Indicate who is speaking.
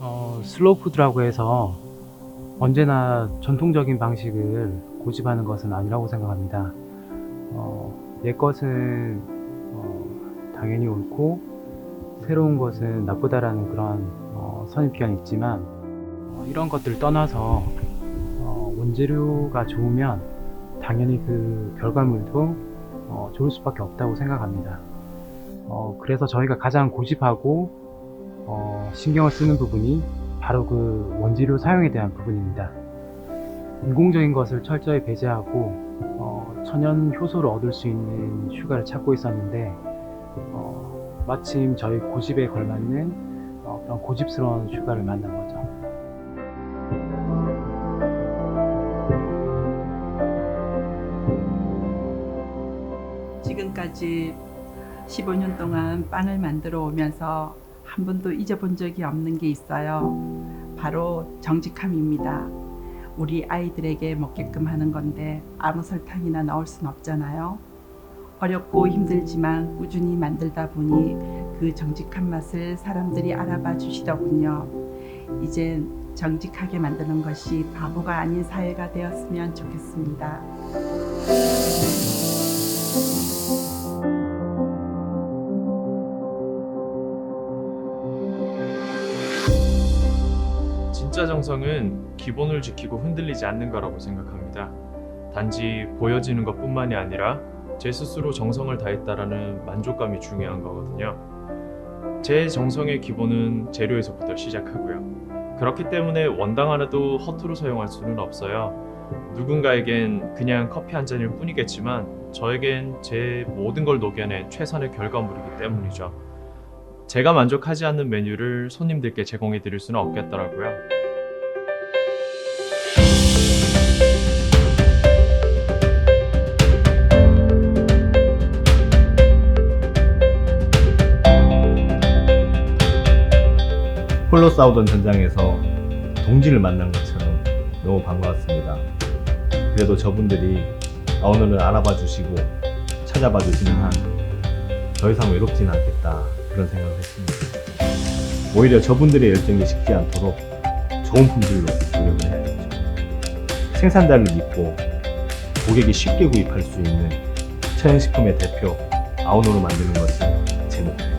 Speaker 1: 어, 슬로우푸드라고 해서 언제나 전통적인 방식을 고집하는 것은 아니라고 생각합니다. 어, 옛 것은 어, 당연히 옳고 새로운 것은 나쁘다라는 그런 어, 선입견이 있지만 어, 이런 것들을 떠나서 원재료가 좋으면 당연히 그 결과물도 어, 좋을 수밖에 없다고 생각합니다. 어, 그래서 저희가 가장 고집하고 어, 신경을 쓰는 부분이 바로 그 원재료 사용에 대한 부분입니다. 인공적인 것을 철저히 배제하고 어, 천연 효소를 얻을 수 있는 슈가를 찾고 있었는데 어, 마침 저희 고집에 걸맞는 어, 그런 고집스러운 슈가를 만난 거죠.
Speaker 2: 지금까지 15년 동안 빵을 만들어 오면서 한 번도 잊어본 적이 없는 게 있어요. 바로 정직함입니다. 우리 아이들에게 먹게끔 하는 건데 아무 설탕이나 넣을 순 없잖아요. 어렵고 힘들지만 꾸준히 만들다 보니 그 정직한 맛을 사람들이 알아봐 주시더군요. 이젠 정직하게 만드는 것이 바보가 아닌 사회가 되었으면 좋겠습니다.
Speaker 3: 진짜 정성은 기본을 지키고 흔들리지 않는 거라고 생각합니다. 단지 보여지는 것 뿐만이 아니라 제 스스로 정성을 다했다라는 만족감이 중요한 거거든요. 제 정성의 기본은 재료에서부터 시작하고요. 그렇기 때문에 원당 하나도 허투루 사용할 수는 없어요. 누군가에겐 그냥 커피 한 잔일 뿐이겠지만 저에겐 제 모든 걸 녹여낸 최선의 결과물이기 때문이죠. 제가 만족하지 않는 메뉴를 손님들께 제공해 드릴 수는 없겠더라고요.
Speaker 4: 홀로 싸우던 전장에서 동지를 만난 것처럼 너무 반가웠습니다. 그래도 저분들이 아오늘을 알아봐 주시고 찾아봐 주시는 한 더 이상 외롭지는 않겠다 그런 생각을 했습니다. 오히려 저분들의 열정이 식지 않도록 좋은 품질로 노력을 해야겠죠. 생산자를 믿고 고객이 쉽게 구입할 수 있는 천연식품의 대표 아오노를 만드는 것이 제 목표입니다.